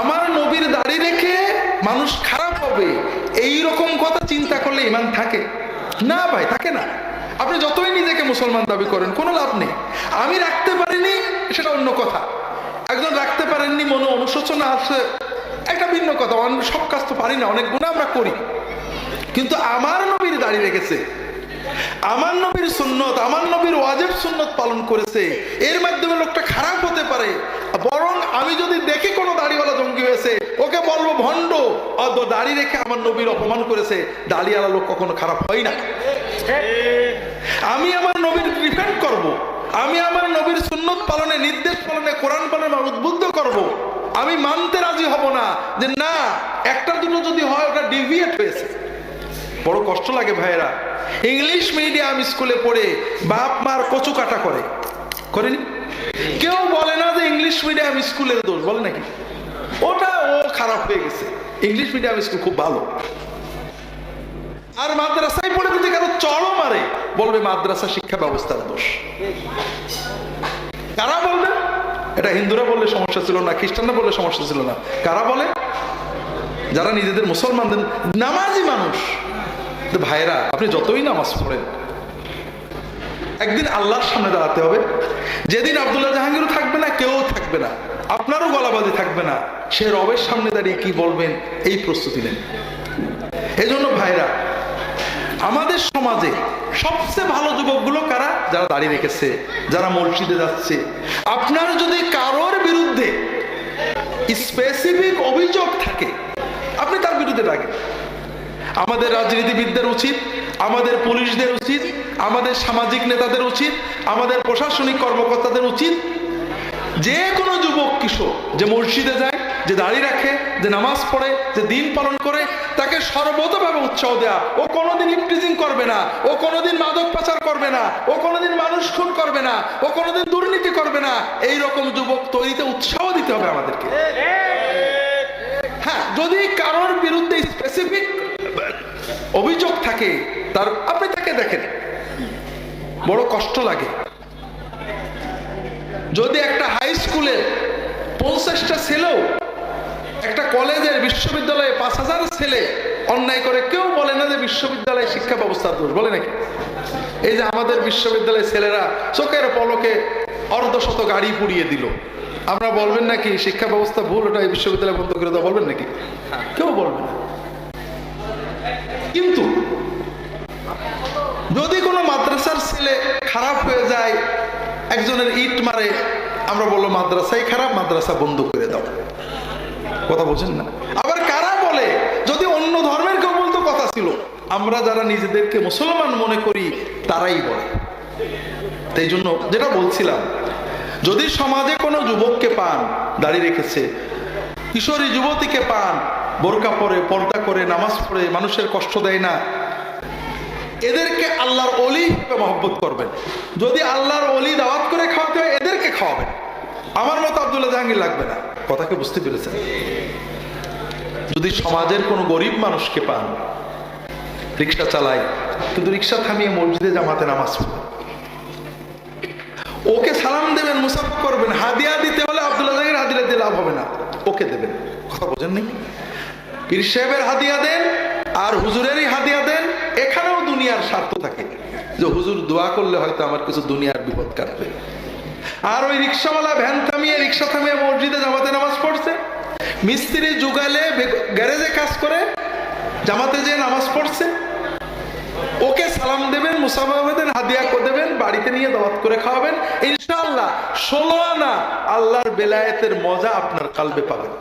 আমার নবীর দাড়ি রেখে মানুষ খারাপ হবে এই রকম কথা চিন্তা করলে ইমান থাকে? না ভাই, থাকে না। আপনি যতই নিজেকে মুসলমান দাবি করেন, কোনো লাভ নেই। আমি রাখতে পারিনি, সেটা অন্য কথা। একজন রাখতে পারেননি, মনে অনুশোচনা আছে। একটা ভিন্ন কথা সব কাজ তো পারি না, অনেক গুণা আমরা করি। কিন্তু আমার নবীর দাড়ি রেখেছে আমার নবীর সুন্নত, আমার নবীর ওয়াজেব সুন্নত পালন করেছে। এর মাধ্যমে লোকটা খারাপ হতে পারে। বরং আমি যদি দেখি কোনো দাড়িওয়ালা জঙ্গি হয়েছে, ওকে বলব, ভণ্ড দাড়ি রেখে আমার নবীর অপমান করেছে। দাড়িওয়ালা লোক কখনো খারাপ হয় না। আমি আমার নবীর ডিফেন্ড করব। আমি আমার নবীর সুন্নত পালনে, নির্দেশ পালনে, কোরআন পালনে উদ্বুদ্ধ করব। আমি মানতে রাজি হব না যে না, একটা দুটো যদি হয়, ওটা ডিভিয়েট হয়েছে। বড় কষ্ট লাগে ভাইয়েরা। ইংলিশ মিডিয়াম স্কুলে পড়ে বাপ মার কচু কাটা করে। করেনি? কেউ বলে না যে ইংলিশ মিডিয়াম স্কুলের দোষ, বলে নাকি? ওটা ও খারাপ হয়ে গেছে। ইংলিশ মিডিয়াম স্কুল খুব ভালো। আর মাদ্রাসায় পড়ে যদি কারও চড়ও মারে, বলবে মাদ্রাসা শিক্ষা ব্যবস্থার দোষ। কারা বলবে? এটা হিন্দুরা বললে সমস্যা ছিল না, খ্রিস্টানরা বললে সমস্যা ছিল না। কারা বলে? যারা নিজেদের মুসলমানদের নামাজি মানুষ। ভাইরা আপনি যতই নামাজ পড়েন, একদিন আল্লাহর সামনে দাঁড়াতে হবে। যেদিন আব্দুল্লাহ জাহাঙ্গীরও থাকবে না, কেউ থাকবে না। আপনারও গলাবাজি থাকবে না। সে রবের সামনে দাঁড়িয়ে কি বলবেন, এই প্রস্তুতি নেন। এই জন্য ভাইরা, আমাদের সমাজে সবচেয়ে ভালো যুবকগুলো কারা? যারা দাঁড়িয়ে রেখেছে, যারা মসজিদে যাচ্ছে। আপনার যদি কারোর বিরুদ্ধে স্পেসিফিক অভিযোগ থাকে, আপনি তার বিরুদ্ধে ডাকেন আমাদের রাজনীতিবিদদের উচিত আমাদের পুলিশদের উচিত আমাদের সামাজিক নেতাদের উচিত আমাদের প্রশাসনিক কর্মকর্তাদের উচিত। যে কোনো যুবক কিশোর যে মসজিদে যায় যে দাঁড়িয়ে রাখে যে নামাজ পড়ে যে দিন পালন করে তাকে সর্বতভাবে উৎসাহ দেয়া। ও কোনোদিন ইফটিজিং করবে না ও কোনোদিন মাদক পাচার করবে না ও কোনোদিন মানুষ খুন করবে না ও কোনোদিন দুর্নীতি করবে না। এই রকম যুবক তৈরিতে উৎসাহ দিতে হবে আমাদেরকে। হ্যাঁ যদি কারোর বিরুদ্ধে স্পেসিফিক অভিযোগ থাকে তার আপনি তাকে দেখেন। বড় কষ্ট লাগে। যদি একটা হাই স্কুলে পঞ্চাশটা ছেলেও একটা কলেজের বিশ্ববিদ্যালয়ে পাঁচ হাজার ছেলে অন্যায় করে কেউ বলে না যে বিশ্ববিদ্যালয় শিক্ষা ব্যবস্থার দোষ বলে নাকি? এই যে আমাদের বিশ্ববিদ্যালয়ের ছেলেরা চোখের পলকে অর্ধশত গাড়ি পুড়িয়ে দিল। আমরা বলবেন নাকি শিক্ষা ব্যবস্থা ভুল ওটা এই বিশ্ববিদ্যালয় বন্ধ করে দেওয়া বলবেন নাকি? কেউ বলবে না। কিন্তু যদি কোনো মাদ্রাসার ছেলে খারাপ হয়ে যায়, একজনের ইট মারে, আমরা বলল মাদ্রাসাই খারাপ, মাদ্রাসা বন্ধ করে দাও। কথা বলছেন না? আবার কারা বলে, যদি অন্য ধর্মের কেউ বলতো, কথা ছিল। আমরা যারা নিজেদেরকে মুসলমান মনে করি, তারাই বলে। তাই জন্য যেটা বলছিলাম, যদি সমাজে কোনো যুবককে পান দাঁড়িয়ে রেখেছে, কিশোরী যুবতীকে পান বোরকা পরে, পর্দা করে, নামাজ পড়ে, মানুষের কষ্ট দেয় না। এদেরকে আল্লাহর অলি হিসেবে মহব্বত করবেন। যদি আল্লাহর অলি দাওয়াত করে খাওয়াতে হয়, এদেরকে খাওয়াবেন। আমার মতো আব্দুল্লাহ জাহাঙ্গীর লাগবে না। কথাকে বুঝতে পেরেছেন? যদি সমাজের কোনো গরিব মানুষকে পান, রিক্সা চালায়, কিন্তু রিক্সা থামিয়ে মসজিদে জামাতে নামাজ পড়ে, ওকে সালাম দেবেন, মুসাফ করবেন, হাদিয়া দিতে হলে আব্দুল্লাহ জাহাঙ্গীর হাদিয়া দিয়ে লাভ হবে না। ওকে দেবেন। কথা বোঝেন নি পীর সাহেবের হাদিয়া দেন, আর হুজুরেরই হাদিয়া দেন, এখানেও দুনিয়ার স্বার্থ থাকে। যে হুজুর দোয়া করলে হয়তো আমার কিছু দুনিয়ার বিপদ কাটবে। আর ওই রিক্সাওয়ালা ভ্যান থামিয়ে রিক্সা থামিয়ে মসজিদে জামাতে নামাজ পড়ছে। মিস্ত্রি যুগালে গ্যারেজে কাজ করে, জামাতে যে নামাজ পড়ছে। ওকে সালাম দেবেন, মুসাফা দেন হাদিয়া দেবেন বাড়িতে নিয়ে দাওয়াত করে খাওয়াবেন ইনশাল্লাহ ষোলো আনা আল্লাহর বেলায়েতের মজা আপনার কালবে পাবেন।